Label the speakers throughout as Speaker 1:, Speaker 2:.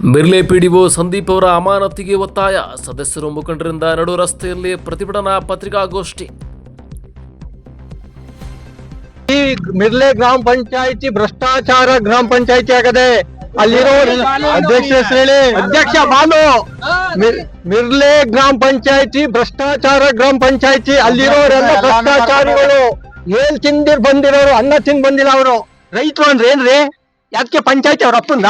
Speaker 1: Mirle PDO Sandeep ಅವರ ಅಮಾನತಿಗೆ ಒತ್ತಾಯ. ಸದಸ್ಯರು ಮುಖಂಡರಿಂದ ನಡು ರಸ್ತೆಯಲ್ಲಿ ಪ್ರತಿಭಟನಾ ಪತ್ರಿಕಾಗೋಷ್ಠಿ.
Speaker 2: ಈ ಮಿರ್ಲೆ ಗ್ರಾಮ ಪಂಚಾಯತಿ ಭ್ರಷ್ಟಾಚಾರ ಗ್ರಾಮ ಪಂಚಾಯತಿ ಆಗದೆ ಅಲ್ಲಿರೋ ಅಧ್ಯಕ್ಷ ಹೇಳಿ ಅಧ್ಯಕ್ಷ ಬಾಲು ಮಿರ್- ಮಿರ್ಲೆ ಗ್ರಾಮ ಪಂಚಾಯತಿ ಭ್ರಷ್ಟಾಚಾರ ಗ್ರಾಮ ಪಂಚಾಯತಿ ಅಲ್ಲಿರೋರೆಲ್ಲ ಭ್ರಷ್ಟಾಚಾರಿಗಳು. ಏನ್ ತಿಂದಿರ್ ಬಂದಿರೋರು, ಅನ್ನ ತಿಂದ್ ಬಂದಿಲ್ಲ ಅವರು. ರೈತರು ಅಂದ್ರೆ ಏನ್ರಿ? ಯಾಕೆ ಪಂಚಾಯತಿ ಅವ್ರ ಅಪ್ಪಂದ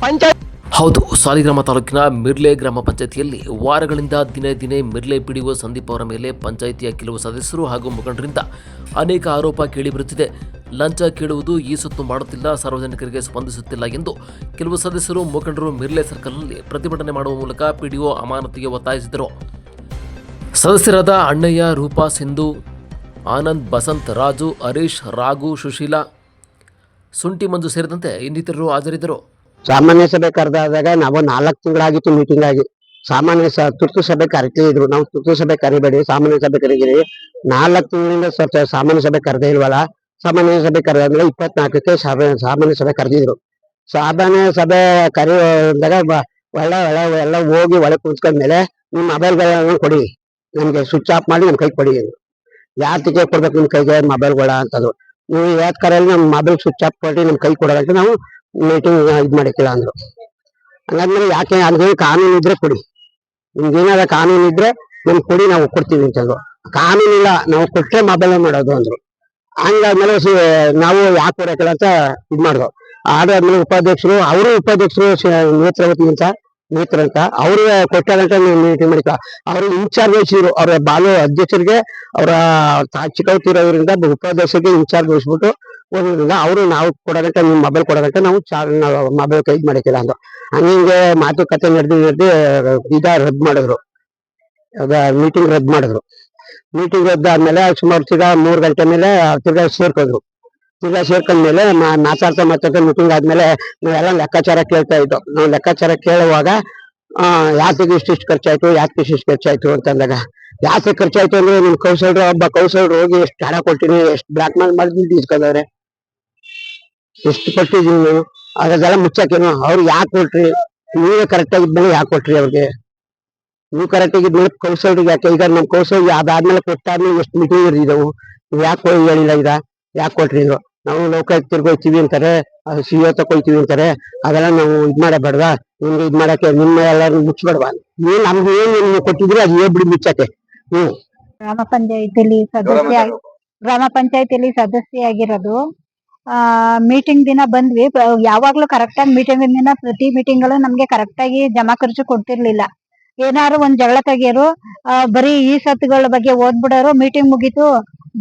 Speaker 2: ಪಂಚಾಯತ್
Speaker 1: ಹೌದು, ಸಾಲಿಗ್ರಾಮ ತಾಲೂಕಿನ ಮಿರ್ಲೆ ಗ್ರಾಮ ಪಂಚಾಯತಿಯಲ್ಲಿ ವಾರಗಳಿಂದ ದಿನೇ ದಿನೇ ಮಿರ್ಲೆ ಪಿಡಿಒ ಸಂದೀಪ್ ಅವರ ಮೇಲೆ ಪಂಚಾಯಿತಿಯ ಕೆಲವು ಸದಸ್ಯರು ಹಾಗೂ ಮುಖಂಡರಿಂದ ಅನೇಕ ಆರೋಪ ಕೇಳಿಬರುತ್ತಿದೆ ಲಂಚ ಕೇಳುವುದು ಈ ಸುತ್ತು ಮಾಡುತ್ತಿಲ್ಲ, ಸಾರ್ವಜನಿಕರಿಗೆ ಸ್ಪಂದಿಸುತ್ತಿಲ್ಲ ಎಂದು ಕೆಲವು ಸದಸ್ಯರು, ಮುಖಂಡರು ಮಿರ್ಲೆ ಸರ್ಕಲ್ನಲ್ಲಿ ಪ್ರತಿಭಟನೆ ಮಾಡುವ ಮೂಲಕ ಪಿಡಿಒ ಅಮಾನತಿಗೆ ಒತ್ತಾಯಿಸಿದರು. ಸದಸ್ಯರಾದ ಅಣ್ಣಯ್ಯ, ರೂಪಾ, ಸಿಂಧು, ಆನಂದ್, ಬಸಂತ್, ರಾಜು, ಹರೀಶ್, ರಾಘು, ಸುಶೀಲಾ, ಸುಂಟಿ ಮಂಜು ಸೇರಿದಂತೆ ಇನ್ನಿತರರು ಹಾಜರಿದ್ದರು.
Speaker 3: ಸಾಮಾನ್ಯ ಸಭೆ ಕರೆದಾದಾಗ ನಾವು ನಾಲ್ಕು ತಿಂಗಳಾಗಿತ್ತು ಮೀಟಿಂಗ್ ಆಗಿ. ಸಾಮಾನ್ಯ ತುರ್ತು ಸಭೆ ಕರಿತೇ ಇದ್ರು. ನಾವು ತುರ್ತು ಸಭೆ ಕರಿಬೇಡಿ, ಸಾಮಾನ್ಯ ಸಭೆ ಕರೀರಿ ನಾಲ್ಕು ತಿಂಗಳಿಂದ ಸಾಮಾನ್ಯ ಸಭೆ ಕರೆದೇ ಇಲ್ವಲ್ಲ? ಸಾಮಾನ್ಯ ಸಭೆ ಕರೆದಾದ್ಮೇಲೆ ಇಪ್ಪತ್ನಾಲ್ಕಕ್ಕೆ ಸಾಮಾನ್ಯ ಸಭೆ ಕರೆದಿದ್ರು. ಸಾಮಾನ್ಯ ಸಭೆ ಕರೆದಾಗ ಒಳ್ಳೆ ಒಳ್ಳೆ, ಎಲ್ಲ ಹೋಗಿ ಒಳಗೆ ಕುಂತ್ಕೊಂಡ್ಮೇಲೆ ನಿಮ್ಮ ಮೊಬೈಲ್ಗಳನ್ನ ಕೊಡಿ. ನಮ್ಗೆ ಸ್ವಿಚ್ ಆಫ್ ಮಾಡಿ ನಮ್ಮ ಕೈ ಕೊಡಿ. ಯಾತಕ್ಕೆ ಕೊಡ್ಬೇಕು ನಿಮ್ಮ ಕೈಗೆ, ಮೊಬೈಲ್ಗಳ ಅಂತಂದ್ರು. ನೀವು ಯಾತ್ ಕರೆಯಲ್ಲಿ ನಮ್ಮ ಮೊಬೈಲ್ ಸ್ವಿಚ್ ಆಫ್ ಕೊಡಿ ನಮ್ಮ ಕೈ ಕೊಡೋದಕ್ಕೆ ನಾವು ಮೀಟಿಂಗ್ ಇದು ಮಾಡಿಕ್ಕಿಲ್ಲ ಅಂದ್ರು. ಹಂಗಾದ್ಮೇಲೆ ಯಾಕೆ ಅದೇನು ಕಾನೂನು ಇದ್ರೆ ಕೊಡಿ. ನಿಮ್ಗೆ ಏನಾರ ಕಾನೂನು ಇದ್ರೆ ನಿಮ್ಗೆ ಕೊಡಿ, ನಾವು ಕೊಡ್ತೀವಿ ಅಂತಂದ್ರು ಕಾನೂನು ಇಲ್ಲ, ನಾವು ಕೊಟ್ಟರೆ ಮೊಬೈಲ್ ಮಾಡೋದು ಅಂದ್ರು. ಹಂಗಾದ್ಮೇಲೆ ನಾವು ಯಾಕೆ ಕೊಡಕ್ಕಿಲ್ಲ ಅಂತ ಇದ್ ಮಾಡಿದ್ರು. ಆದಾದ್ಮೇಲೆ ಉಪಾಧ್ಯಕ್ಷರು, ಅವರು ಉಪಾಧ್ಯಕ್ಷರು ಶ- ನೇತ್ರಾವತಿ ಅಂತ ನೇತ್ರ ಅಂತ, ಅವರು ಕೊಟ್ಟಾಗಂಟ ಮೀಟಿಂಗ್ ಮಾಡಿಕ ಅವರು ಇನ್ಚಾರ್ಜ್ ವಹಿಸಿದ್ರು, ಅವರ ಬಾಲು ಅಧ್ಯಕ್ಷರಿಗೆ, ಅವರ ಚಿಕ್ಕವತಿರೋದ್ರಿಂದ ಉಪಾಧ್ಯಕ್ಷರಿಗೆ ಇನ್ಚಾರ್ಜ್ ವಹಿಸ್ಬಿಟ್ಟು ಓದಿದ್ರಿಂದ ಅವರು ನಾವು ಕೊಡೋದಕ್ಕೆ, ನಿಮ್ಮ ಮೊಬೈಲ್ ಕೊಡೋದಕ್ಕೆ ನಾವು ಮೊಬೈಲ್ ಕೈ ಮಾಡಿಕ್ಕಿಲ್ಲ ಅಂದ್ರು. ಹಂಗೆ ಮಾತುಕತೆ ನಡೆದು ನಡೆದು ಇದ ರದ್ದು ಮಾಡಿದ್ರು. ಮೀಟಿಂಗ್ ರದ್ದು ಮಾಡಿದ್ರು. ಮೀಟಿಂಗ್ ರದ್ದು ಆದ್ಮೇಲೆ ಸುಮಾರು ತಿರ್ಗಾ ಮೂರು ಗಂಟೆ ಮೇಲೆ ತಿರ್ಗಾ ಸೇರ್ಕೊಂಡ್ರು. ತಿರ್ಗಾ ಸೇರ್ಕೊಂಡ್ಮೇಲೆ ಮಾತಾಡ್ತಾ ಮಾತಾಡ್ತಾ ಮೀಟಿಂಗ್ ಆದ್ಮೇಲೆ ನಾವೆಲ್ಲ ಲೆಕ್ಕಾಚಾರ ಕೇಳ್ತಾ ಇದ್ದೋ, ನಾವು ಲೆಕ್ಕಾಚಾರ ಕೇಳುವಾಗ, ಆ ಯಾತಿಗೆ ಇಷ್ಟಿಷ್ಟು ಖರ್ಚಾಯ್ತು ಯಾತಿಗೆ ಇಷ್ಟಿಷ್ಟು ಖರ್ಚಾಯ್ತು ಅಂತ ಅಂದಾಗ ಯಾಕೆ ಖರ್ಚಾಯ್ತು ಅಂದ್ರೆ ನಿಮ್ ಕೌಶಲ್ರು, ಒಬ್ಬ ಕೌಶಲ್ರು ಹೋಗಿ ಎಷ್ಟು ಹಣ ಕೊಟ್ಟಿನಿ, ಎಷ್ಟು ಬ್ಲಾಕ್ ಮೇಲ್ ಮಾಡಿ ದುಡ್ಡು ಇಸ್ಕೊಂಡವ್ರೆ. ಎಷ್ಟು ಕೊಟ್ಟಿದೀನಿ ನೀವು? ಅದೆಲ್ಲ ಮುಚ್ಚಕ್ಕೇನು ಅವ್ರು ಯಾಕೆ ಕೊಟ್ರಿ? ನೀವೇ ಕರೆಕ್ಟ್ ಆಗಿದ್ಮೇಲೆ ಯಾಕೆ ಕೊಟ್ರಿ ಅವ್ರಿಗೆ? ನೀವು ಕರೆಕ್ಟ್ ಆಗಿದ್ಮೇಲೆ ಕೌಶಲ್ರಿಗೆ ಯಾಕೆ? ಈಗ ನಮ್ಮ ಕೌಶಲ್ಯ ಅದಾದ್ಮೇಲೆ ಕೊಟ್ಟಾದ್ಮೇಲೆ ಎಷ್ಟು ಮೀಟಿಂಗ್ ಇದಾವು? ನೀವು ಯಾಕೆ ಹೇಳಿಲ್ಲ ಈಗ? ಯಾಕೆ ಕೊಟ್ರಿ ಅಂದ್ರು? ನಾವು ಲೋಕಾಯುಕ್ತರಿಗೆ ತಿರ್ಗೋಯ್ತೀವಿ ಅಂತಾರೆ ಸಿಒ ತಗೊಳ್ತೀವಿ ಅಂತಾರೆ. ಅದೆಲ್ಲ ನಾವು ಇದ್ ಮಾಡಬೇಡ್ವಾ ನಿಮ್ಗೆ ಇದ್ ಮಾಡಕ್ಕೆ ನಿಮ್ಮ ಎಲ್ಲಾರು ಮುಚ್ಚಬೇಡ್ವಾ ಏನ್ ನಮ್ಗೆ ಏನು ನೀವು ಕೊಟ್ಟಿದ್ರಿ ಅದು ಹೇಳ್ಬಿಡಿ ಮುಚ್ಚಕ್ಕೆ. ಹ್ಮ್.
Speaker 4: ಗ್ರಾಮ ಪಂಚಾಯತಿಲಿ ಸದಸ್ಯ ಗ್ರಾಮ ಪಂಚಾಯತಿಲಿ ಸದಸ್ಯ ಆಗಿರೋದು ಆ ಮೀಟಿಂಗ್ ದಿನ ಬಂದ್ವಿ. ಯಾವಾಗ್ಲೂ ಕರೆಕ್ಟ್ ಆಗಿ ಮೀಟಿಂಗ್ ದಿನ ಪ್ರತಿ ಮೀಟಿಂಗ್ಗಳು ನಮ್ಗೆ ಕರೆಕ್ಟ್ ಆಗಿ ಜಮಾ ಖರ್ಚು ಕೊಡ್ತಿರ್ಲಿಲ್ಲ. ಏನಾದ್ರು ಒಂದ್ ಜಗಳ ತೆಗಿಯೋರು ಬರೀ ಈ ಸತ್ತುಗಳ ಬಗ್ಗೆ ಓದ್ಬಿಡೋರು ಮೀಟಿಂಗ್ ಮುಗೀತು,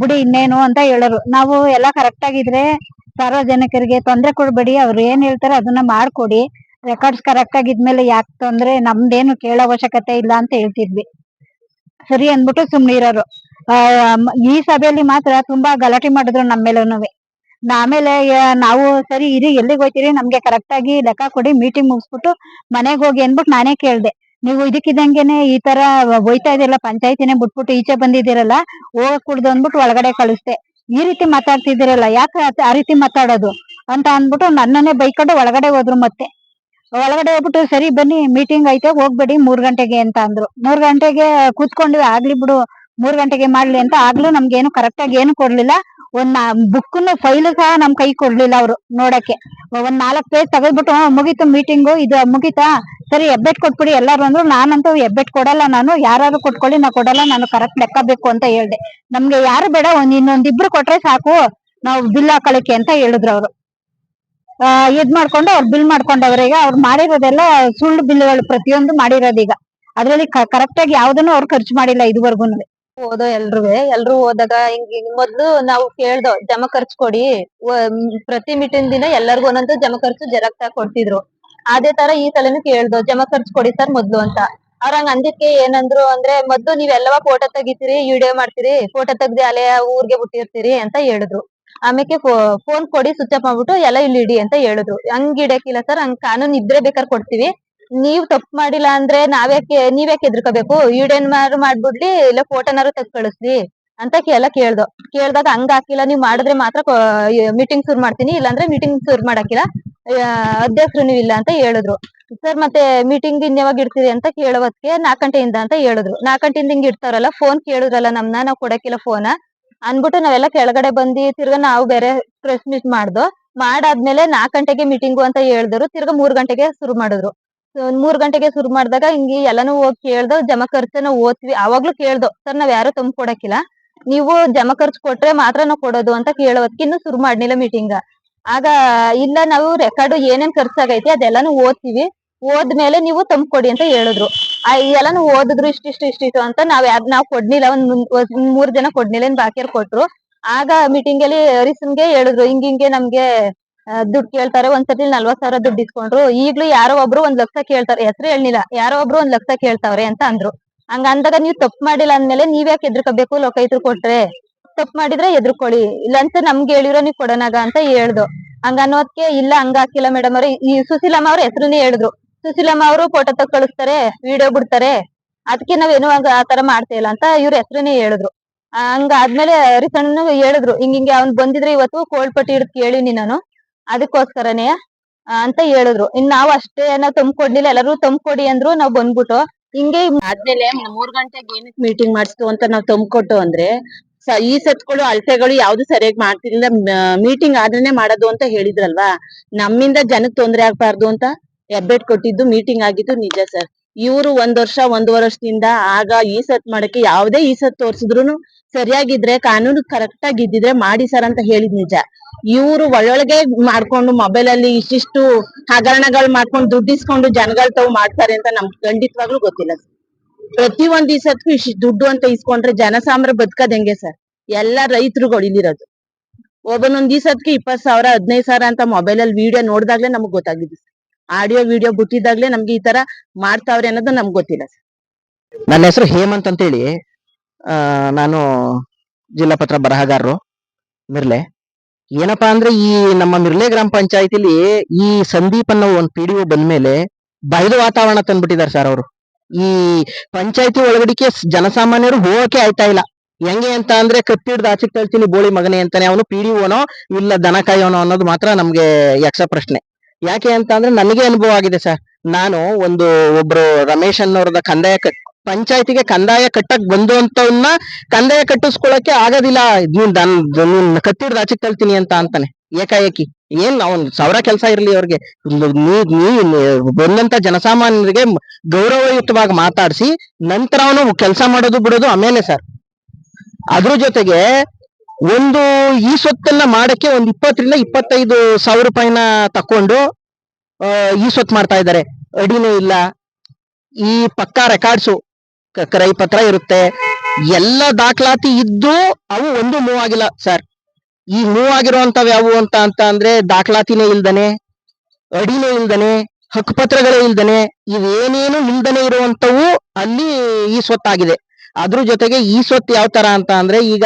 Speaker 4: ಬಿಡಿ ಇನ್ನೇನು ಅಂತ ಹೇಳೋರು. ನಾವು ಎಲ್ಲ ಕರೆಕ್ಟ್ ಆಗಿದ್ರೆ ಸಾರ್ವಜನಿಕರಿಗೆ ತೊಂದರೆ ಕೊಡ್ಬೇಡಿ, ಅವ್ರು ಏನ್ ಹೇಳ್ತಾರೆ ಅದನ್ನ ಮಾಡ್ಕೊಡಿ. ರೆಕಾರ್ಡ್ಸ್ ಕರೆಕ್ಟ್ ಆಗಿದ್ಮೇಲೆ ಯಾಕೆ ತೊಂದ್ರೆ, ನಮ್ದೇನು ಕೇಳೋ ಅವಶ್ಯಕತೆ ಇಲ್ಲ ಅಂತ ಹೇಳ್ತಿದ್ವಿ. ಸರಿ ಅಂದ್ಬಿಟ್ಟು ಸುಮ್ನಿರೋರು. ಈ ಸಭೆಯಲ್ಲಿ ಮಾತ್ರ ತುಂಬಾ ಗಲಾಟೆ ಮಾಡಿದ್ರು ನಮ್ಮ ಮೇಲೂನುವೆ. ಆಮೇಲೆ ನಾವು ಸರಿ ಇರಿ, ಎಲ್ಲಿಗೆ ಹೋಯ್ತೀರಿ? ನಮ್ಗೆ ಕರೆಕ್ಟ್ ಆಗಿ ಲೆಕ್ಕ ಕೊಡಿ ಮೀಟಿಂಗ್ ಮುಗಿಸ್ಬಿಟ್ಟು ಮನೆಗ್ ಹೋಗಿ ಅನ್ಬಿಟ್ಟು ನಾನೇ ಕೇಳ್ದೆ. ನೀವು ಇದಕ್ಕಿದಂಗೆನೆ ಈ ತರ ಹೋಯ್ತಾ ಇದೀರಲ್ಲ, ಪಂಚಾಯತಿನೇ ಬಿಟ್ಬಿಟ್ಟು ಈಚೆ ಬಂದಿದ್ದೀರಲ್ಲ, ಹೋಗಕ್ ಕುಡ್ದು ಅಂದ್ಬಿಟ್ಟು ಒಳಗಡೆ ಕಳಿಸ್ದೆ. ಈ ರೀತಿ ಮಾತಾಡ್ತಿದ್ದೀರಲ್ಲ, ಯಾಕೆ ಆ ರೀತಿ ಮಾತಾಡೋದು? ಅಂತ ಅಂದ್ಬಿಟ್ಟು ನನ್ನನ್ನೇ ಬೈಕೊಂಡು ಒಳಗಡೆ ಹೋದ್ರು ಮತ್ತೆ. ಒಳಗಡೆ ಹೋಗ್ಬಿಟ್ಟು ಸರಿ ಬನ್ನಿ ಮೀಟಿಂಗ್ ಐತೆ ಹೋಗ್ಬೇಡಿ ಮೂರ್ ಗಂಟೆಗೆ ಅಂತ ಅಂದ್ರು. ಮೂರ್ ಗಂಟೆಗೆ ಕೂತ್ಕೊಂಡ್ವಿ ಆಗ್ಲಿ ಬಿಡು, ಮೂರ್ ಗಂಟೆಗೆ ಮಾಡ್ಲಿ ಅಂತ ಆಗ್ಲೂ ನಮ್ಗೆ ಏನು ಕರೆಕ್ಟ್ ಆಗಿ ಏನು ಕೊಡ್ಲಿಲ್ಲ. ಒಂದ್ ಬುಕ್ ಫೈಲ್ ಸಹ ನಮ್ ಕೈ ಕೊಡ್ಲಿಲ್ಲ ಅವ್ರು ನೋಡಕ್ಕೆ. ಒಂದ್ ನಾಲ್ಕ್ ಪೇಜ್ ತೆಗೆದ್ಬಿಟ್ಟು "ಹ್ಮ್, ಮುಗೀತು ಮೀಟಿಂಗ್ ಇದು ಮುಗೀತಾ? ಸರಿ ಹೆಬ್ಬೆಟ್ ಕೊಟ್ಬಿಡಿ ಎಲ್ಲಾರು ಅಂದ್ರು. ನಾನಂತೂ ಹೆಬ್ಬೆಟ್ ಕೊಡಲ್ಲ ನಾನು. ಯಾರು ಕೊಟ್ಕೊಳ್ಳಿ ನಾ ಕೊಡಲ್ಲ ನಾನು ಕರೆಕ್ಟ್ ಲೆಕ್ಕ ಬೇಕು ಅಂತ ಹೇಳ್ದೆ. ನಮ್ಗೆ ಯಾರು ಬೇಡ ಒಂದ್ ಇನ್ನೊಂದ್ ಇಬ್ರು ಕೊಟ್ರೆ ಸಾಕು. ನಾವು ಬಿಲ್ ಹಾಕೊಳಕ್ಕೆ ಅಂತ ಹೇಳಿದ್ರು ಅವ್ರು. ಇದ್ ಮಾಡ್ಕೊಂಡು ಅವ್ರು ಬಿಲ್ ಮಾಡ್ಕೊಂಡವ್ರೆ ಈಗ. ಅವ್ರು ಮಾಡಿರೋದೆಲ್ಲ ಸುಳ್ಳು ಬಿಲ್ಗಳು ಪ್ರತಿಯೊಂದು ಮಾಡಿರೋದೀಗ ಅದ್ರಲ್ಲಿ ಕರೆಕ್ಟ್ ಆಗಿ ಯಾವ್ದನ್ನು ಅವ್ರು ಖರ್ಚು ಮಾಡಿಲ್ಲ ಇದುವರೆಗೂ
Speaker 5: ಓದೋ ಎಲ್ರುವೆ, ಎಲ್ರು ಹೋದಾಗ ಹಿಂಗ್ ಮೊದ್ಲು ನಾವು ಕೇಳ್ದೋ ಜಮ ಖರ್ಚ್ ಕೊಡಿ ಪ್ರತಿ ಮೀಟಿಂಗ್ ದಿನ ಎಲ್ಲರಿಗೂ ಒಂದೊಂದು ಜಮ ಖರ್ಚು ಜೆರಾಕ್ಸ್ ಕೊಡ್ತಿದ್ರು. ಅದೇ ತರ ಈ ಸಲನು ಕೇಳ್ದೋ ಜಮ ಖರ್ಚು ಕೊಡಿ ಸರ್ ಮೊದ್ಲು ಅಂತ. ಅವ್ರ ಹಂಗ ಏನಂದ್ರು ಅಂದ್ರೆ ಮೊದ್ಲು ನೀವೆಲ್ಲವ ಫೋಟೋ ತೆಗಿತೀರಿ, ವಿಡಿಯೋ ಮಾಡ್ತೀರಿ, ಫೋಟೋ ತೆಗ್ದಿ ಅಲೆ ಊರ್ಗೆ ಬಿಟ್ಟಿರ್ತೀರಿ ಅಂತ ಹೇಳಿದ್ರು. ಆಮೇಲೆ ಫೋನ್ ಕೊಡಿ ಸ್ವಿಚ್ ಆಫ್ ಮಾಡ್ಬಿಟ್ಟು ಎಲ್ಲ ಇಲ್ಲಿ ಇಡಿ ಅಂತ ಹೇಳಿದ್ರು. ಹಂಗ್ ಇಡಕ್ಕಿಲ್ಲ ಸರ್, ಹಂಗ್ ಕಾನೂನ್ ಇದ್ರೆ ಬೇಕಾದ್ರೆ ಕೊಡ್ತೀವಿ. ನೀವ್ ತಪ್ಪು ಮಾಡಿಲ್ಲ ಅಂದ್ರೆ ನಾವ್ಯಾಕೆ, ನೀವ್ಯಾಕೆ ಎದ್ರಕೋಬೇಕು ವಿಡಿಯೋನಾರು ಮಾಡ್ಬಿಡ್ಲಿ, ಇಲ್ಲ ಫೋಟೋನಾರು ತೆಗ್ ಕಳಿಸ್ಲಿ ಅಂತ ಎಲ್ಲ ಕೇಳ್ದೋ. ಕೇಳ್ದಾಗ ಹಂಗ ಹಾಕಿಲ್ಲ, ನೀವ್ ಮಾಡಿದ್ರೆ ಮಾತ್ರ ಮೀಟಿಂಗ್ ಶುರು ಮಾಡ್ತೀನಿ, ಇಲ್ಲಾಂದ್ರೆ ಮೀಟಿಂಗ್ ಶುರು ಮಾಡಾಕಿಲ್ಲ ಅಧ್ಯಕ್ಷರು ನೀವು ಇಲ್ಲ ಅಂತ ಹೇಳಿದ್ರು. ಸರ್, ಮತ್ತೆ ಮೀಟಿಂಗ್ ಇನ್ ಯಾವಾಗ ಇಡ್ತೀರಿ ಅಂತ ಕೇಳೋದಕ್ಕೆ ನಾಲ್ಕು ಗಂಟೆಯಿಂದ ಅಂತ ಹೇಳಿದ್ರು. ನಾಲ್ಕು ಗಂಟೆಯಿಂದ ಹಿಂಗ್ ಇಡ್ತಾರಲ್ಲ ಫೋನ್ ಕೇಳಿದ್ರಲ್ಲ ನಮ್ನ, ನಾವ್ ಕೊಡಕ್ಕಿಲ್ಲ ಫೋನ್ ಅನ್ಬಿಟ್ಟು ನಾವೆಲ್ಲ ಕೆಳಗಡೆ ಬಂದಿ ತಿರ್ಗಾ ನಾವು ಬೇರೆ ಪ್ರೆಸ್ ಮೀಟ್ ಮಾಡ್ದೋ. ಮಾಡಾದ್ಮೇಲೆ ನಾಲ್ಕು ಗಂಟೆಗೆ ಮೀಟಿಂಗು ಅಂತ ಹೇಳಿದ್ರು, ತಿರ್ಗಾ ಮೂರ್ ಗಂಟೆಗೆ ಶುರು ಮಾಡಿದ್ರು. So, ಮೂರ್ ಗಂಟೆಗೆ ಶುರು ಮಾಡಿದಾಗ ಹಿಂಗೆ ಎಲ್ಲಾನು ಹೋಗಿ ಕೇಳ್ದೋ ಜಮಾ ಖರ್ಚನ ಓದ್ವಿ. ಅವಾಗ್ಲೂ ಕೇಳ್ದೋ ಸರ್ ನಾವ್ ಯಾರು ತಂದ್ ಕೊಡಕಿಲ್ಲ ನೀವು ಜಮಾ ಖರ್ಚು ಕೊಟ್ರೆ ಮಾತ್ರ ನಾವು ಕೊಡೋದು ಅಂತ ಕೇಳೋದಕ್ಕಿನ್ನು ಶುರು ಮಾಡ್ಲಿಲ್ಲ ಮೀಟಿಂಗ್ ಆಗ ಇಲ್ಲ ನಾವು ರೆಕಾರ್ಡ್ ಏನೇನ್ ಖರ್ಚಾಗೈತಿ ಅದೆಲ್ಲಾನು ಓದ್ತೀವಿ. ಓದ್ಮೇಲೆ ನೀವು ತಂದ್ಕೊಡಿ ಅಂತ ಹೇಳಿದ್ರು. ಎಲ್ಲಾನು ಓದಿದ್ರು ಇಷ್ಟಿಷ್ಟು ಇಷ್ಟಿಷ್ಟು ಅಂತ ನಾವ್ ಯಾರು ನಾವ್ ಕೊಡ್ಲಿಲ್ಲ. ಒಂದ್ ಒಂದ್ ಮೂರ್ ಜನ ಕೊಡ್ಲಿಲ್ಲ ಬಾಕಿಯರ್ ಕೊಟ್ರು. ಆಗ ಮೀಟಿಂಗ್ ಅಲ್ಲಿ ಹರಿಸನ್ಗೆ ಹೇಳಿದ್ರು ಹಿಂಗಿಂಗೆ ನಮ್ಗೆ ದುಡ್ಡು ಕೇಳ್ತಾರೆ ಒಂದ್ಸತಿ ನಲ್ವತ್ ಸಾವಿರ ದುಡ್ಡು ಇಸ್ಕೊಂಡ್ರು, ಈಗ್ಲೂ ಯಾರೋ ಒಬ್ರು ಒಂದ್ ಲಕ್ಷ ಕೇಳ್ತಾರೆ, ಹೆಸರು ಹೇಳಿಲ್ಲ ಯಾರೋ ಒಬ್ರು ಒಂದ್ ಲಕ್ಷ ಕೇಳ್ತಾವ್ರೆ ಅಂತ ಅಂದ್ರು. ಹಂಗ ಅಂದಾಗ ನೀವ್ ತಪ್ಪು ಮಾಡಿಲ್ಲ ಅಂದ್ಮೇಲೆ ನೀವ್ ಯಾಕೆ ಎದ್ರಕೋಬೇಕು ಇದ್ರು ಕೊಟ್ರೆ ತಪ್ಪು ಮಾಡಿದ್ರೆ ಎದ್ರುಕೊಳ್ಳಿ ಇಲ್ಲಂತ ನಮ್ಗೆ ಹೇಳಿರೋ ನೀವ್ ಕೊಡೋನಾಗ ಅಂತ ಹೇಳ್ದು. ಹಂಗ ಅನ್ನೋದ್ಕೆ ಇಲ್ಲ, ಹಂಗ ಹಾಕಿಲ್ಲ ಮೇಡಮ್ ಅವ್ರೆ. ಈ ಸುಶೀಲಮ್ಮ ಅವ್ರ ಹೆಸರನ್ನೇ ಹೇಳಿದ್ರು. ಸುಶೀಲಮ್ಮ ಅವರು ಫೋಟೋ ತಗ್ ಕಳಿಸ್ತಾರೆ ವಿಡಿಯೋ ಬಿಡ್ತಾರೆ ಅದಕ್ಕೆ ನಾವೇನು ಹಂಗ ಆತರ ಮಾಡ್ತಾ ಇಲ್ಲ ಅಂತ ಇವ್ರ ಹೆಸರನ್ನೇ ಹೇಳಿದ್ರು. ಹಂಗ ಆದ್ಮೇಲೆ ಹರಿಸಣ್ಣ ಹೇಳಿದ್ರು, ಹಿಂಗ ಹಿಂಗೆ ಅವ್ನ್ ಬಂದಿದ್ರೆ ಇವತ್ತು ಕೋಳ್ಪಟ್ಟಿ ಹಿಡ್ದು ಕೇಳಿನಿ ನಾನು. ಅದಕ್ಕೋಸ್ಕರನೇ ಅಂತ ಹೇಳಿದ್ರು. ಇನ್ ನಾವು ಅಷ್ಟೇ ತಂಬ್ಕೊಡ್ಲಿಲ್ಲ ಎಲ್ಲರೂ ತುಂಬಿಕೊಡಿ ಅಂದ್ರು ನಾವ್ ಬಂದ್ಬಿಟ್ಟು, ಹಿಂಗೆ
Speaker 6: ಆದ್ಮೇಲೆ ಮೂರ್ ಗಂಟೆಗೆ ಏನಕ್ಕೆ ಮೀಟಿಂಗ್ ಮಾಡಿಸ್ತು ಅಂತ ನಾವ್ ತುಂಬಿಕೊಟ್ಟು ಅಂದ್ರೆ ಈ ಸತ್ಗಳು ಅಳತೆಗಳು ಯಾವ್ದು ಸರಿಯಾಗಿ ಮಾಡ್ತಿರ್ಲಿಲ್ಲ ಮೀಟಿಂಗ್ ಆದ್ರೇನೆ ಮಾಡೋದು ಅಂತ ಹೇಳಿದ್ರಲ್ವಾ? ನಮ್ಮಿಂದ ಜನಕ್ ತೊಂದ್ರೆ ಆಗ್ಬಾರ್ದು ಅಂತ ಹೆಬ್ಬೆಟ್ ಕೊಟ್ಟಿದ್ದು ಮೀಟಿಂಗ್ ಆಗಿದ್ದು ನಿಜ ಸರ್. ಇವ್ರು ಒಂದ್ ವರ್ಷ ಒಂದೂವರೆ ವರ್ಷದಿಂದ ಆಗ ಈ ಸತ್ ಮಾಡಕ್ಕೆ ಯಾವ್ದೇ ಈ ಸತ್ ತೋರ್ಸಿದ್ರು ಸರಿಯಾಗಿದ್ರೆ ಕಾನೂನು ಕರೆಕ್ಟ್ ಆಗಿ ಇದ್ದಿದ್ರೆ ಮಾಡಿ ಸರ್ ಅಂತ ಹೇಳಿದ್ ನಿಜ. ಇವ್ರು ಒಳ್ಳೊಳಗೆ ಮಾಡ್ಕೊಂಡು ಮೊಬೈಲ್ ಅಲ್ಲಿ ಇಷ್ಟಿಷ್ಟು ಹಗರಣಗಳು ಮಾಡ್ಕೊಂಡು ದುಡ್ಡು ಇಸ್ಕೊಂಡು ಜನಗಳು ತಾವು ಮಾಡ್ತಾರೆ ಅಂತ ನಮ್ಗೆ ಖಂಡಿತವಾಗ್ಲೂ ಗೊತ್ತಿಲ್ಲ ಪ್ರತಿ ಒಂದ್ ದಿವಸಕ್ಕೂ ಇಷ್ಟು ದುಡ್ಡು ಅಂತ ಇಸ್ಕೊಂಡ್ರೆ ಜನಸಾಮ್ರ ಬದುಕದ್ ಹೆಂಗೆ ಸರ್? ಎಲ್ಲಾ ರೈತರುಗಳು ಇಲ್ಲಿರೋದು. ಒಬ್ಬನೊಂದ್ ದಿವಸಕ್ಕೆ ಇಪ್ಪತ್ ಸಾವಿರ, ಹದಿನೈದು ಸಾವಿರ ಅಂತ ಮೊಬೈಲ್ ಅಲ್ಲಿ ವಿಡಿಯೋ ನೋಡಿದಾಗ್ಲೇ ನಮಗ್ ಗೊತ್ತಾಗಿದ್ದು ಆಡಿಯೋ ವಿಡಿಯೋ ಬಿಟ್ಟಿದ್ದಾಗ್ಲೇ ನಮ್ಗೆ ಈ ತರ ಮಾಡ್ತಾವ್ರೆ ಅನ್ನೋದು ನಮ್ಗೆ ಗೊತ್ತಿಲ್ಲ ಸರ್.
Speaker 7: ನನ್ನ ಹೆಸರು ಹೇಮಂತ್ ಅಂತೇಳಿ. ಆ, ನಾನು ಜಿಲ್ಲಾ ಪತ್ರ ಬರಹಗಾರರು ಮಿರ್ಲೆ. ಏನಪ್ಪಾ ಅಂದ್ರೆ ಈ ನಮ್ಮ ಮಿರ್ಲೆ ಗ್ರಾಮ ಪಂಚಾಯತಿಲಿ ಈ ಸಂದೀಪ್ ಅನ್ನೋ ಒಂದ್ ಪಿ ಡಿ ಒ ಬಂದ್ಮೇಲೆ ಬಯಲು ವಾತಾವರಣ ತಂದ್ಬಿಟ್ಟಿದ್ದಾರೆ ಸರ್ ಅವರು. ಈ ಪಂಚಾಯತಿ ಒಳಗಡಿಕೆ ಜನಸಾಮಾನ್ಯರು ಹೋಗಕ್ಕೆ ಆಯ್ತಾ ಇಲ್ಲ. ಹೆಂಗೆ ಅಂತ ಅಂದ್ರೆ ಕತ್ತಿಡ್ದು ಆಚೆ ತಳ್ತೀನಿ ಬೋಳಿ ಮಗನೇ ಅಂತಾನೆ. ಅವನು ಪಿ ಡಿ ಓನೋ ಇಲ್ಲ ದನ ಕಾಯೋನೋ ಅನ್ನೋದು ಮಾತ್ರ ನಮ್ಗೆ ಯಕ್ಷ ಪ್ರಶ್ನೆ. ಯಾಕೆ ಅಂತ ಅಂದ್ರೆ ನನಗೆ ಅನುಭವ ಆಗಿದೆ ಸರ್. ನಾನು ಒಂದು ಒಬ್ರು ರಮೇಶ್ ಅನ್ನೋರದ ಕಂದಾಯ ಕಟ್ ಪಂಚಾಯತಿಗೆ ಕಂದಾಯ ಕಟ್ಟಕ್ ಬಂದು ಅಂತವನ್ನ ಕಂದಾಯ ಕಟ್ಟಿಸ್ಕೊಳಕ್ಕೆ ಆಗೋದಿಲ್ಲ. ನೀನ್ ದನ್ ನೀನ್ ಕತ್ತಿಡ್ದು ಅಂತ ಅಂತಾನೆ. ಏಕಾಏಕಿ. ಏನ್ ಅವ್ನ್ ಸಾವಿರ ಕೆಲಸ ಇರ್ಲಿ ಅವ್ರಿಗೆ. ಬಂದಂತ ಜನಸಾಮಾನ್ಯರಿಗೆ ಗೌರವಯುತವಾಗಿ ಮಾತಾಡಿಸಿ ನಂತರ ಅವನು ಕೆಲಸ ಮಾಡೋದು ಬಿಡೋದು ಆಮೇಲೆ ಸರ್. ಅದ್ರ ಜೊತೆಗೆ ಒಂದು ಈ ಸ್ವತ್ತನ್ನ ಮಾಡಕ್ಕೆ ಒಂದ್ ಇಪ್ಪತ್ತರಿಂದ ಇಪ್ಪತ್ತೈದು ಸಾವಿರ ರೂಪಾಯಿನ ತಕೊಂಡು ಈ ಸ್ವತ್ತು ಮಾಡ್ತಾ ಇದ್ದಾರೆ. ಅಡಿನೂ ಇಲ್ಲ. ಈ ಪಕ್ಕಾ ರೆಕಾರ್ಡ್ಸು ಕ್ರೈ ಪತ್ರ ಇರುತ್ತೆ. ಎಲ್ಲ ದಾಖಲಾತಿ ಇದ್ದು ಅವು ಒಂದು ಮೂವ್ ಆಗಿಲ್ಲ, ಸರ್. ಈ ಮೂವ್ ಆಗಿರುವಂತವ್ ಯಾವುವು ಅಂತ ಅಂತ ಅಂದ್ರೆ ದಾಖಲಾತಿನೇ ಇಲ್ದನೆ, ಅಡಿನೇ ಇಲ್ದನೆ ಹಕ್ಕುಪತ್ರಗಳೇ ಇಲ್ದನೆ ಇವೇನೇನು ಇಲ್ದನೆ ಇರುವಂತವು ಅಲ್ಲಿ ಈ ಸ್ವತ್ತಾಗಿದೆ. ಅದ್ರ ಜೊತೆಗೆ ಈ ಸ್ವತ್ತು ಯಾವ ತರ ಅಂತ ಅಂದ್ರೆ ಈಗ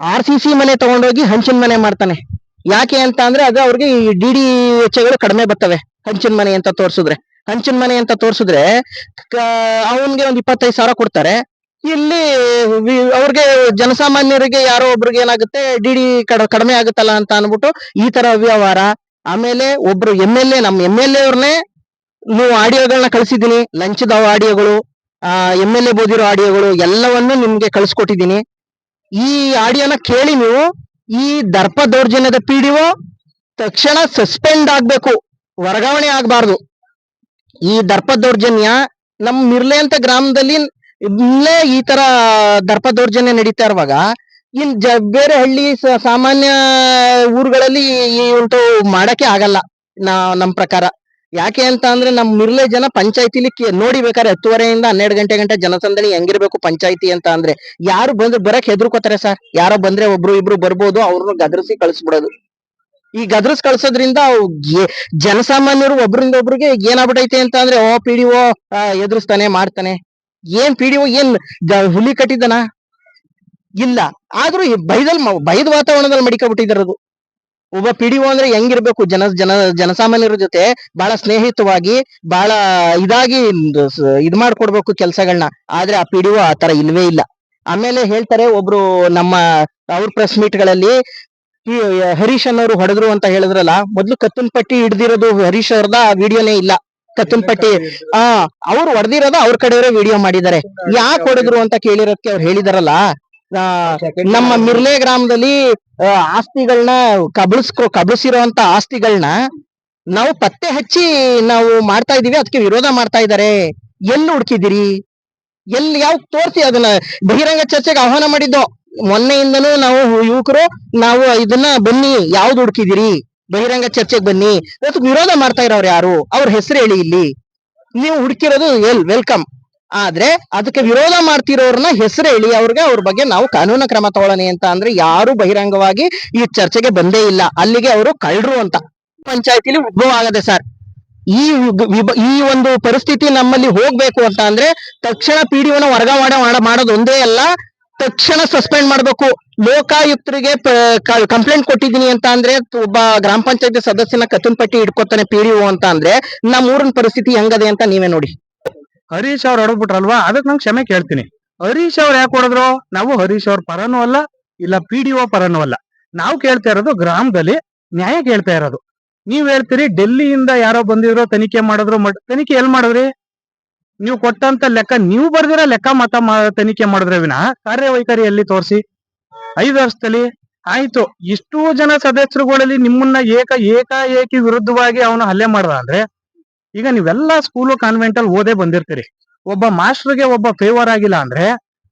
Speaker 7: ಆರ್ ಸಿ ಸಿ ಮನೆ ತಗೊಂಡೋಗಿ ಹಂಚಿನ ಮನೆ ಮಾಡ್ತಾನೆ. ಯಾಕೆ ಅಂತ ಅಂದ್ರೆ ಅದು ಅವ್ರಿಗೆ ಡಿ ಡಿ ವೆಚ್ಚಗಳು ಕಡಿಮೆ ಬರ್ತವೆ. ಹಂಚಿನ ಮನೆ ಅಂತ ತೋರ್ಸಿದ್ರೆ. ಹಂಚಿನ ಮನೆ ಅಂತ ತೋರ್ಸಿದ್ರೆ ಅವನ್ಗೆ ಒಂದ್ ಇಪ್ಪತ್ತೈದು ಸಾವಿರ ಕೊಡ್ತಾರೆ. ಇಲ್ಲಿ ಅವ್ರಿಗೆ ಜನಸಾಮಾನ್ಯರಿಗೆ ಯಾರೋ ಒಬ್ರಿಗೆ ಏನಾಗುತ್ತೆ, ಡಿ ಡಿ ಕಡಿಮೆ ಆಗುತ್ತಲ್ಲ ಅಂತ ಅನ್ಬಿಟ್ಟು ಈ ತರ ಅವ್ಯವಹಾರ. ಆಮೇಲೆ ಒಬ್ರು ಎಂ ಎಲ್ ಎ ನಮ್ಮ ಎಂ ಎಲ್ ಎ ಅವ್ರನ್ನೇ ನೀವು ಆಡಿಯೋಗಳನ್ನ ಕಳಿಸಿದ್ದೀನಿ. ಲಂಚದ ಆಡಿಯೋಗಳು, ಆ, ಎಂ ಎಲ್ ಎ ಬೋದಿರೋ ಆಡಿಯೋಗಳು ಎಲ್ಲವನ್ನು ನಿಮ್ಗೆ ಕಳ್ಸಿಕೊಟ್ಟಿದ್ದೀನಿ. ಈ ಆಡಿಯೋನ ಕೇಳಿ ನೀವು, ಈ ದರ್ಪ ದೌರ್ಜನ್ಯದ ಪಿಡಿಒ ತಕ್ಷಣ ಸಸ್ಪೆಂಡ್ ಆಗ್ಬೇಕು, ವರ್ಗಾವಣೆ ಆಗ್ಬಾರ್ದು. ಈ ದರ್ಪ ದೌರ್ಜನ್ಯ ನಮ್ಮ ಮಿರ್ಲೆ ಅಂತ ಗ್ರಾಮದಲ್ಲಿ ಇಲ್ಲೇ ಈ ತರ ದರ್ಪ ದೌರ್ಜನ್ಯ ನಡೀತಾ ಇರುವಾಗ, ಇನ್ ಜ, ಬೇರೆ ಹಳ್ಳಿ ಸಾಮಾನ್ಯ ಊರುಗಳಲ್ಲಿ ಉಂಟು ಮಾಡಕ್ಕೆ ಆಗಲ್ಲ, ನಾ, ನಮ್ ಪ್ರಕಾರ. ಯಾಕೆ ಅಂತ ಅಂದ್ರೆ ನಮ್ ಮುರ್ಲೆ ಜನ ಪಂಚಾಯತಿಲಿ ನೋಡಿ ಬೇಕಾದ್ರೆ ಹತ್ತುವರೆಯಿಂದ ಹನ್ನೆರಡು ಗಂಟೆ ಗಂಟೆ ಜನಸಂದಣಿ ಹೆಂಗಿರ್ಬೇಕು ಪಂಚಾಯತಿ ಅಂತ ಅಂದ್ರೆ. ಯಾರು ಬಂದ್ರೆ ಬರಕ್ ಹೆದರ್ಕೋತಾರೆ ಸರ್. ಯಾರೋ ಬಂದ್ರೆ ಒಬ್ರು ಇಬ್ರು ಬರ್ಬೋದು, ಅವ್ರನ್ನ ಗದರಿಸಿ ಕಳಿಸ್ಬಿಡೋದು. ಈ ಗದರ್ಸ್ ಕಳ್ಸೋದ್ರಿಂದ ಜನಸಾಮಾನ್ಯರು ಒಬ್ರಿಂದ ಒಬ್ರಿಗೆ ಏನಾಗ್ಬಿಟ್ಟೈತೆ ಅಂತ ಅಂದ್ರೆ, ಓ, ಪಿ ಡಿ ಓ ಎದುರಿಸ್ತಾನೆ, ಮಾಡ್ತಾನೆ. ಏನ್ ಪಿ ಡಿ ಓ ಏನ್ ಹುಲಿ ಕಟ್ಟಿದನ ಇಲ್ಲ. ಆದ್ರೂ ಬೈದಲ್ ಬೈದ ವಾತಾವರಣದಲ್ಲಿ ಮಡಿಕೊಬಿಟ್ಟಿದಾರದು ಒಬ್ಬ ಪಿ ಡಿ ಒ ಅಂದ್ರೆ ಹೆಂಗಿರ್ಬೇಕು? ಜನ ಜನ, ಜನಸಾಮಾನ್ಯರ ಜೊತೆ ಬಹಳ ಸ್ನೇಹಿತವಾಗಿ ಬಹಳ ಇದಾಗಿ ಇದ್ ಮಾಡ್ಕೊಡ್ಬೇಕು ಕೆಲ್ಸಗಳನ್ನ ಆದ್ರೆ ಆ ಪಿ ಡಿ ಒ ಆ ತರ ಇಲ್ವೇ ಇಲ್ಲ. ಆಮೇಲೆ ಹೇಳ್ತಾರೆ ಒಬ್ರು ನಮ್ಮ, ಅವ್ರ ಪ್ರೆಸ್ ಮೀಟ್ಗಳಲ್ಲಿ ಹರೀಶ್ ಅನ್ನೋರು ಹೊಡೆದ್ರು ಅಂತ ಹೇಳಿದ್ರಲ್ಲ, ಮೊದ್ಲು ಕತ್ತನ್ ಪಟ್ಟಿ ಹಿಡ್ದಿರೋದು ಹರೀಶ್ ಅವ್ರದ ವಿಡಿಯೋನೇ ಇಲ್ಲ. ಕತ್ತನ್ ಪಟ್ಟಿ ಆ, ಅವ್ರು ಹೊಡೆದಿರೋದ ಅವ್ರ ಕಡೆಯವರೇ ವಿಡಿಯೋ ಮಾಡಿದ್ದಾರೆ. ಯಾಕೆ ಹೊಡೆದ್ರು ಅಂತ ಕೇಳಿರೋದಕ್ಕೆ ಅವ್ರು ಹೇಳಿದಾರಲ್ಲ ನಮ್ಮ ಮಿರ್ಲೆ ಗ್ರಾಮದಲ್ಲಿ ಆಸ್ತಿಗಳನ್ನ ಕಬಳಿಸ್ಕೊ ಕಬಳಿಸಿರುವಂತ ಆಸ್ತಿಗಳನ್ನ ನಾವು ಪತ್ತೆ ಹಚ್ಚಿ ನಾವು ಮಾಡ್ತಾ ಇದೀವಿ ಅದಕ್ಕೆ ವಿರೋಧ ಮಾಡ್ತಾ ಇದಾರೆ ಎಲ್ಲಿ ಹುಡುಕಿದಿರಿ ಎಲ್ಲಿ ಯಾವ ತೋರಿಸಿ ಅದನ್ನ? ಬಹಿರಂಗ ಚರ್ಚೆಗೆ ಆಹ್ವಾನ ಮಾಡಿದ್ದೋ? ಮೊನ್ನೆಯಿಂದನೂ ನಾವು ಯುವಕರು ನಾವು ಇದನ್ನ ಬನ್ನಿ ಯಾವ್ದು ಹುಡುಕಿದಿರಿ ಬಹಿರಂಗ ಚರ್ಚೆಗೆ ಬನ್ನಿ. ಅದಕ್ಕೆ ವಿರೋಧ ಮಾಡ್ತಾ ಇರೋರು ಯಾರು? ಅವ್ರ ಹೆಸರು ಹೇಳಿ ಇಲ್ಲಿ. ನೀವು ಹುಡುಕಿರೋದು ಎಲ್? ವೆಲ್ಕಮ್. ಆದ್ರೆ ಅದಕ್ಕೆ ವಿರೋಧ ಮಾಡ್ತಿರೋರ್ನ ಹೆಸರು ಹೇಳಿ, ಅವ್ರಿಗೆ ಅವ್ರ ಬಗ್ಗೆ ನಾವು ಕಾನೂನು ಕ್ರಮ ತಗೊಳ್ಳೋಣ ಅಂತ ಅಂದ್ರೆ ಯಾರು ಬಹಿರಂಗವಾಗಿ ಈ ಚರ್ಚೆಗೆ ಬಂದೇ ಇಲ್ಲ. ಅಲ್ಲಿಗೆ ಅವರು ಕಳ್ರು ಅಂತ. ಪಂಚಾಯತಿಲಿ ಉದ್ಭವ ಆಗದೆ ಸರ್. ಈ ಈ ಒಂದು ಪರಿಸ್ಥಿತಿ ನಮ್ಮಲ್ಲಿ ಹೋಗ್ಬೇಕು ಅಂತ ಅಂದ್ರೆ ತಕ್ಷಣ ಪಿಡಿಒನ ವರ್ಗಾವಣೆ ಮಾಡ- ಮಾಡೋದು ಒಂದೇ ಅಲ್ಲ, ತಕ್ಷಣ ಸಸ್ಪೆಂಡ್ ಮಾಡ್ಬೇಕು. ಲೋಕಾಯುಕ್ತರಿಗೆ ಕಂಪ್ಲೇಂಟ್ ಕೊಟ್ಟಿದ್ದೀನಿ ಅಂತ ಅಂದ್ರೆ ಒಬ್ಬ ಗ್ರಾಮ ಪಂಚಾಯತಿ ಸದಸ್ಯನ ಕತ್ತನ್ ಪಟ್ಟಿ ಇಟ್ಕೊತಾನೆ ಪಿಡಿಒ ಅಂತ ಅಂದ್ರೆ ನಮ್ಮ ಊರಿನ ಪರಿಸ್ಥಿತಿ ಹೆಂಗದೆ ಅಂತ ನೀವೇ ನೋಡಿ.
Speaker 8: ಹರೀಶ್ ಅವ್ರು ಹೊಡೆದ್ಬಿಟ್ರಲ್ವಾ? ಅದಕ್ಕೆ ನಂಗೆ ಕ್ಷಮೆ ಕೇಳ್ತೀನಿ. ಹರೀಶ್ ಅವ್ರು ಯಾಕೆ ಹೊಡೆದ್ರು? ನಾವು ಹರೀಶ್ ಅವ್ರ ಪರನೂ ಅಲ್ಲ, ಇಲ್ಲ ಪಿ ಡಿ ಒ ಪರನೂ ಅಲ್ಲ. ನಾವು ಕೇಳ್ತಾ ಇರೋದು ಗ್ರಾಮದಲ್ಲಿ ನ್ಯಾಯ ಕೇಳ್ತಾ ಇರೋದು. ನೀವ್ ಹೇಳ್ತೀರಿ ಡೆಲ್ಲಿಯಿಂದ ಯಾರೋ ಬಂದಿದ್ರು, ತನಿಖೆ ಮಾಡಿದ್ರು, ಮಡ್- ತನಿಖೆ ಎಲ್ ಮಾಡಿದ್ರಿ? ನೀವು ಕೊಟ್ಟಂತ ಲೆಕ್ಕ, ನೀವು ಬರ್ದಿರೋ ಲೆಕ್ಕ ಮತ ತನಿಖೆ ಮಾಡಿದ್ರೆ ವಿನ, ಕಾರ್ಯವೈಖರಿ ಎಲ್ಲಿ ತೋರಿಸಿ? ಐದು ವರ್ಷದಲ್ಲಿ? ಆಯ್ತು. ಇಷ್ಟು ಜನ ಸದಸ್ಯರುಗಳಲ್ಲಿ ನಿಮ್ಮನ್ನ ಏಕ, ಏಕಾಏಕಿ ವಿರುದ್ಧವಾಗಿ ಅವನು ಹಲ್ಲೆ ಮಾಡ್ದ ಅಂದ್ರೆ? ಈಗ ನೀವೆಲ್ಲ ಸ್ಕೂಲು ಕಾನ್ವೆಂಟ್ ಅಲ್ಲಿ ಓದೇ ಬಂದಿರ್ತೀರಿ. ಒಬ್ಬ ಮಾಸ್ಟರ್ಗೆ ಒಬ್ಬ ಫೇವರ್ ಆಗಿಲ್ಲ ಅಂದ್ರೆ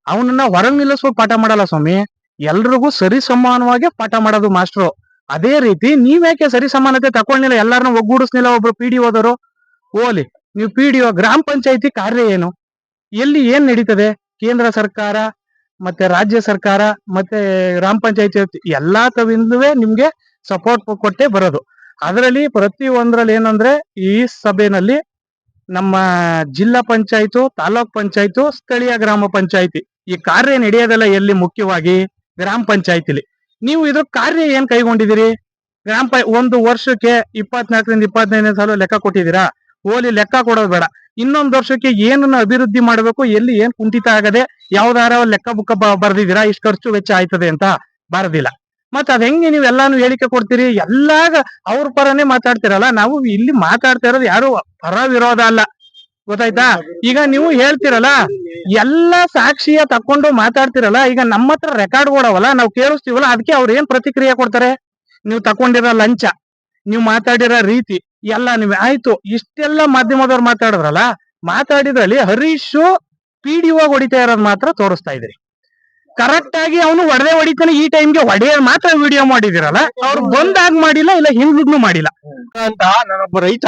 Speaker 8: ಅವನನ್ನ ಹೊರಗ್ ನಿಲ್ಲಿಸ್ಬಿಟ್ಟು ಪಾಠ ಮಾಡಲ್ಲ ಸ್ವಾಮಿ. ಎಲ್ರಿಗೂ ಸರಿ ಸಮಾನವಾಗಿ ಪಾಠ ಮಾಡೋದು ಮಾಸ್ಟ್ರು ಅದೇ ರೀತಿ ನೀವ್ಯಾಕೆ ಸರಿ ಸಮಾನತೆ ತಗೊಂಡಿಲ್ಲ ಎಲ್ಲಾರನ್ನ ಒಗ್ಗೂಡಿಸ್ನಿಲ್ಲ ಒಬ್ರು ಪಿ ಡಿ ಓದೋರು? ಓಲಿ, ನೀವು ಪಿ ಡಿ ಒ ಗ್ರಾಮ ಪಂಚಾಯತಿ ಕಾರ್ಯ ಏನು? ಎಲ್ಲಿ ಏನ್ ನಡೀತದೆ? ಕೇಂದ್ರ ಸರ್ಕಾರ, ಮತ್ತೆ ರಾಜ್ಯ ಸರ್ಕಾರ, ಮತ್ತೆ ಗ್ರಾಮ ಪಂಚಾಯತಿ, ಎಲ್ಲಾ ತವಿಂದಲೇ ನಿಮ್ಗೆ ಸಪೋರ್ಟ್ ಕೊಟ್ಟೆ ಬರೋದು. ಅದರಲ್ಲಿ ಪ್ರತಿ ಒಂದ್ರಲ್ಲಿ ಏನಂದ್ರೆ ಈ ಸಭೆನಲ್ಲಿ ನಮ್ಮ ಜಿಲ್ಲಾ ಪಂಚಾಯತು, ತಾಲೂಕ್ ಪಂಚಾಯತು, ಸ್ಥಳೀಯ ಗ್ರಾಮ ಪಂಚಾಯತಿ ಈ ಕಾರ್ಯ ನಡೆಯೋದೆಲ್ಲ ಎಲ್ಲಿ ಮುಖ್ಯವಾಗಿ ಗ್ರಾಮ ಪಂಚಾಯತಿಲಿ. ನೀವು ಇದ್ರ ಕಾರ್ಯ ಏನ್ ಕೈಗೊಂಡಿದ್ದೀರಿ? ಗ್ರಾಮ ಒಂದು ವರ್ಷಕ್ಕೆ ಇಪ್ಪತ್ನಾಲ್ಕರಿಂದ ಇಪ್ಪತ್ತೈದನೇ ಸಾಲ ಲೆಕ್ಕ ಕೊಟ್ಟಿದ್ದೀರಾ? ಓಲಿ ಲೆಕ್ಕ ಕೊಡೋದು ಬೇಡ. ಇನ್ನೊಂದು ವರ್ಷಕ್ಕೆ ಏನನ್ನ ಅಭಿವೃದ್ಧಿ ಮಾಡಬೇಕು, ಎಲ್ಲಿ ಏನ್ ಕುಂಠಿತ ಆಗದೆ ಯಾವ್ದಾರ ಲೆಕ್ಕ ಬುಕ್ಕ ಬರ್ದಿದ್ದೀರಾ? ಇಷ್ಟು ಖರ್ಚು ವೆಚ್ಚ ಆಯ್ತದೆ ಅಂತ ಬರದಿಲ್ಲ. ಮತ್ ಅದ್ ಹೆಂಗೆ ನೀವು ಎಲ್ಲಾನು ಹೇಳಿಕೆ ಕೊಡ್ತೀರಿ? ಎಲ್ಲಾಗ ಅವ್ರ ಪರನೇ ಮಾತಾಡ್ತಿರಲ್ಲ? ನಾವು ಇಲ್ಲಿ ಮಾತಾಡ್ತಾ ಇರೋದು ಯಾರು ಪರ ವಿರೋಧ ಅಲ್ಲ. ಗೊತ್ತಾಯ್ತಾ? ಈಗ ನೀವು ಹೇಳ್ತಿರಲ್ಲ, ಎಲ್ಲ ಸಾಕ್ಷಿಯ ತಕೊಂಡು ಮಾತಾಡ್ತಿರಲ್ಲ, ಈಗ ನಮ್ಮ ಹತ್ರ ರೆಕಾರ್ಡ್ ಕೊಡವಲ್ಲ, ನಾವು ಕೇಳಿಸ್ತೀವಲ್ಲ ಅದಕ್ಕೆ ಅವ್ರ ಏನ್ ಪ್ರತಿಕ್ರಿಯೆ ಕೊಡ್ತಾರೆ? ನೀವು ತಕೊಂಡಿರೋ ಲಂಚ, ನೀವು ಮಾತಾಡಿರೋ ರೀತಿ, ಎಲ್ಲ ನೀವು ಆಯ್ತು. ಇಷ್ಟೆಲ್ಲ ಮಾಧ್ಯಮದವ್ರು ಮಾತಾಡಿದ್ರಲ್ಲ, ಮಾತಾಡಿದ್ರಲ್ಲಿ ಹರೀಶ್ ಪಿ ಡಿ ಹೊಡಿತಾ ಇರೋದ್ ಮಾತ್ರ ತೋರಿಸ್ತಾ ಇದ್ರಿ. ಕರೆಕ್ಟ್ ಆಗಿ ಅವನು ಹೊಡೆದೇ ಹೊಡಿತಾನೆ. ಈ ಟೈಮ್ಗೆ ಒಡೆಯ ಮಾತ್ರ ವಿಡಿಯೋ ಮಾಡಿದಿರಲ್ಲ. ಅವ್ರು ಬಂದಾಗ ಮಾಡಿಲ್ಲ, ಇಲ್ಲ ಹಿಂದ್ನು ಮಾಡಿಲ್ಲ.
Speaker 2: ಅಂತ ನಾನೊಬ್ಬ ರೈತ,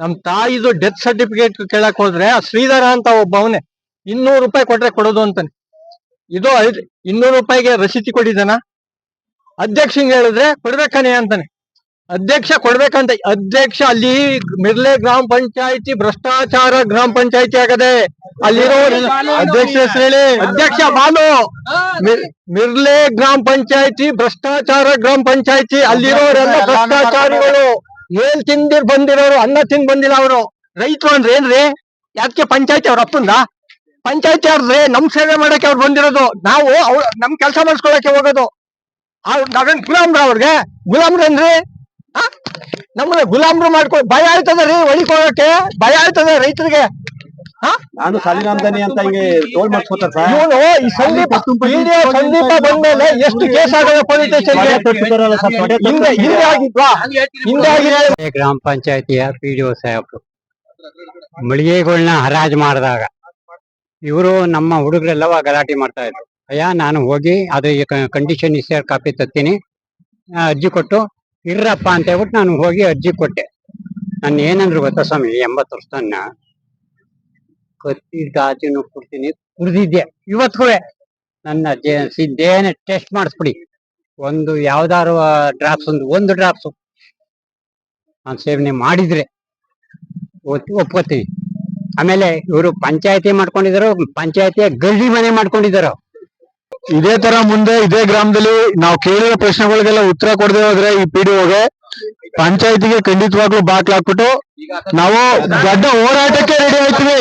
Speaker 2: ನಮ್ ತಾಯಿದು ಡೆತ್ ಸರ್ಟಿಫಿಕೇಟ್ ಕೇಳಕ್ ಹೋದ್ರೆ ಆ ಶ್ರೀಧರ ಅಂತ ಒಬ್ಬ ಅವನೇ, ಇನ್ನೂರು ರೂಪಾಯಿ ಕೊಟ್ರೆ ಕೊಡೋದು ಅಂತಾನೆ. ಇದು ಇನ್ನೂರು ರೂಪಾಯಿಗೆ ರಸೀತಿ ಕೊಟ್ಟಿದ್ದಾನ. ಅಧ್ಯಕ್ಷಂಗೆ ಹೇಳಿದ್ರೆ ಕೊಡ್ಬೇಕಾನೆ ಅಂತಾನೆ. ಅಧ್ಯಕ್ಷ ಕೊಡ್ಬೇಕಂತ ಅಧ್ಯಕ್ಷ ಅಲ್ಲಿ ಮಿರ್ಲೆ ಗ್ರಾಮ ಪಂಚಾಯತಿ ಭ್ರಷ್ಟಾಚಾರ ಗ್ರಾಮ ಪಂಚಾಯತಿ ಆಗದೆ ಅಲ್ಲಿರೋ ಅಧ್ಯಕ್ಷ ಹೇಳಿ ಅಧ್ಯಕ್ಷ ಬಾಲು ಮಿರ್- ಮಿರ್ಲೆ ಗ್ರಾಮ ಪಂಚಾಯತಿ ಭ್ರಷ್ಟಾಚಾರ ಗ್ರಾಮ ಪಂಚಾಯತಿ ಅಲ್ಲಿರೋರೆಲ್ಲ ಭ್ರಷ್ಟಾಚಾರಿಗಳು ಏನ್ ತಿಂದಿರ್ ಬಂದಿರೋರು ಅನ್ನ ತಿಂದ್ ಬಂದಿಲ್ಲ ಅವರು. ರೈತರು ಅಂದ್ರೆ ಏನ್ರಿ? ಯಾಕೆ ಪಂಚಾಯತಿ ಅವ್ರ ಅಪ್ಪಂದ ಪಂಚಾಯತಿ ಅವ್ರದ್ರಿ ನಮ್ ಸೇವೆ ಮಾಡಕ್ಕೆ ಅವ್ರು ಬಂದಿರೋದು. ನಾವು ಅವ್ರ ನಮ್ ಕೆಲಸ ಮಾಡಿಸ್ಕೊಳಕ್ಕೆ ಹೋಗೋದು. ಅವ್ರ ನಾವೇನ್ ಗುಲಾಮ್ರ ಅವ್ರಿಗೆ? ಗುಲಾಮ್ರ ಆ? ನಮ್ಮನ್ನ ಗುಲಾಮರು ಮಾಡ್ಕೊ ಭಯ ಆಯ್ತದ ರೀ ಹೊಡಿಕೊಳ್ಳೋಕೆ ಭಯ ಆಯ್ತದ ರೈತರಿಗೆ?
Speaker 3: ನಾನು ಸಾಲಿನಾಮ್ದಾನಿ ಅಂತ ಹಿಂಗೆ ಟೋಲ್ ಮಾಡ್ಸ್ಕೊತಾರ ಸರ್.
Speaker 2: ಇವನು ಈ ಸಂದೀಪ ವಿಡಿಯೋ ಸಂದೀಪ ಬಂದ್ಮೇಲೆ ಎಷ್ಟು ಕೇಸ್ ಆಗವೆ ಪೊಲೀಸ್ ಹಿಂದೆ ಹಿಂದೆ ಆಗಿದ್ವಾ ಹಿಂದೆ ಆಗಿದೆ
Speaker 9: ಗ್ರಾಮ ಪಂಚಾಯತಿಯ ಪಿ ಡಿ ಒ ಸಾಹೇಬ್ರು. ಮಳಿಗೆಗಳನ್ನ ಹರಾಜ್ ಮಾಡಿದಾಗ ಇವರು ನಮ್ಮ ಹುಡುಗರೆಲ್ಲವ ಗಲಾಟೆ ಮಾಡ್ತಾ ಇದ್ರು. ಅಯ್ಯ ನಾನು ಹೋಗಿ ಅದ್ರ ಕಂಡೀಷನ್ ಇಸ್ಯಾರ್ ಕಾಪಿ ತತ್ತೀನಿ ಆ, ಅರ್ಜಿ ಕೊಟ್ಟು ಇರ್ರಪ್ಪ ಅಂತ ಹೇಳ್ಬಿಟ್ಟು ನಾನು ಹೋಗಿ ಅರ್ಜಿ ಕೊಟ್ಟೆ. ನಾನು ಏನಂದ್ರು ಗೊತ್ತಾ ಸ್ವಾಮಿ, ಎಂಬತ್ತು ವರ್ಷದನ್ನ ಕತ್ತಿ ಗಾಜಿನ ಕೊಡ್ತೀನಿ ಕುಡ್ದಿದ್ದೆ ಇವತ್ತು ನನ್ನ ಸಿದ್ದೇನೆ ಟೆಸ್ಟ್ ಮಾಡಿಸ್ಬಿಡಿ. ಒಂದು ಯಾವ್ದಾರು ಡ್ರಾಪ್ಸ್, ಒಂದು ಒಂದು ಡ್ರಾಪ್ಸ್. ನಾನು ಸೇವನೆ ಮಾಡಿದ್ರೆ ಒಪ್ಕೋತೀವಿ. ಆಮೇಲೆ ಇವರು ಪಂಚಾಯತಿ ಮಾಡ್ಕೊಂಡಿದ್ರು, ಪಂಚಾಯತಿಯ ಗಲ್ಲಿ ಮನೆ ಮಾಡ್ಕೊಂಡಿದಾರೋ.
Speaker 2: ಇದೇ ತರ ಮುಂದೆ ಇದೇ ಗ್ರಾಮದಲ್ಲಿ ನಾವು ಕೇಳಿರೋ ಪ್ರಶ್ನೆಗಳಿಗೆಲ್ಲ ಉತ್ತರ ಕೊಡದೆ ಹೋದ್ರೆ ಈ ಪಿಡಿಒಗೆ ಪಂಚಾಯತಿಗೆ ಖಂಡಿತವಾಗ್ಲೂ ಬಾಕ್ಲಾಕ್ಬಿಟ್ಟು ನಾವು ದೊಡ್ಡ ಹೋರಾಟಕ್ಕೆ ರೆಡಿ ಆಯ್ತೀವಿ.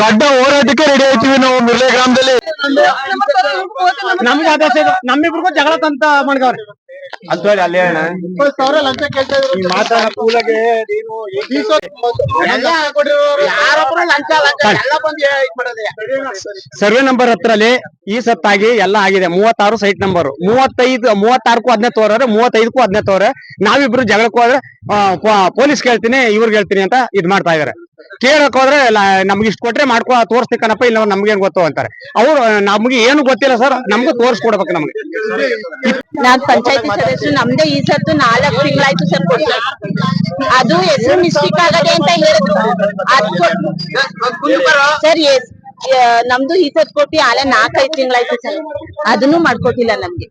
Speaker 2: ದೊಡ್ಡ ಹೋರಾಟಕ್ಕೆ ರೆಡಿ ಆಯ್ತೀವಿ ನಾವು ಮಿರ್ಲೆ ಗ್ರಾಮದಲ್ಲಿ.
Speaker 7: ನಮ್ಗೆ ನಮ್ಮಿಬ್ರಿಗೂ ಜಗಳ ತಂತ ಮಾಡ್ಗವ್ರೆ.
Speaker 10: ಅಂತ ಹೇಳಿ ಅಲ್ಲಿ ಇಪ್ಪತ್ತು ಸಾವಿರ ಲಂಚ ಕೇಳ್ತಾ ಇದ್ರು. ಮಾತಾಡ ಕೂಲಾಗೆ ನೀನು
Speaker 11: ಸರ್ವೆ ನಂಬರ್ ಹತ್ರಲ್ಲಿ ಈ ಸತ್ತಾಗಿ ಎಲ್ಲ ಆಗಿದೆ. ಮೂವತ್ತಾರು ಸೈಟ್ ನಂಬರ್. ಮೂವತ್ತೈದು ಮೂವತ್ತಾರಕ್ಕೂ ಅದನ್ನೇ ತೋರ ಮೂವತ್ತೈದಕ್ಕೂ ಅದನ್ನೇ ತೋರೆ ನಾವಿಬ್ರು ಜಗಳಕ್ಕೆ ಹೋದ್ರೆ ಪೊಲೀಸ್ ಕೇಳ್ತೀನಿ ಇವ್ರಿಗೆ ಹೇಳ್ತೀನಿ ಅಂತ ಇದ್ ಮಾಡ್ತಾ ಇದಾರೆ. ಕೇಳಕ್ ಹೋದ್ರೆ ನಮ್ಗೆ ಇಷ್ಟು ಕೊಟ್ರೆ ಮಾಡ್ಕೊ, ತೋರಿಸ್ತಿ ಕಣಪ್ಪ ಇಲ್ಲ ನಮ್ಗೇನ್ ಗೊತ್ತು ಅಂತಾರೆ. ಅವ್ರು ನಮ್ಗೆ ಏನು ಗೊತ್ತಿಲ್ಲ ಸರ್, ನಮ್ಗೆ ತೋರಿಸ್ಕೊಡ್ಬೇಕು ನಮ್ಗೆ.
Speaker 6: ನಾನ್ ಪಂಚಾಯತಿ ಸದಸ್ಯರು, ನಮ್ದೇ ಈ ಸತ್ತು ನಾಲ್ಕು ತಿಂಗಳಾಯ್ತು ಸರ್ ಅದು ಹೆಸರು ಮಿಸ್ಟೇಕ್ ಆಗದೆ ಅಂತ ಹೇಳಿದ್ರು. ಸರ್ ನಮ್ದು ಈ ಸತ್ ಕೊಟ್ಟಿ ಆಲೆ ನಾಲ್ಕೈದು ತಿಂಗಳಾಯ್ತು ಸರ್. ಅದನ್ನು ಮಾಡ್ಕೊಟ್ಟಿಲ್ಲ ನಮ್ಗೆ.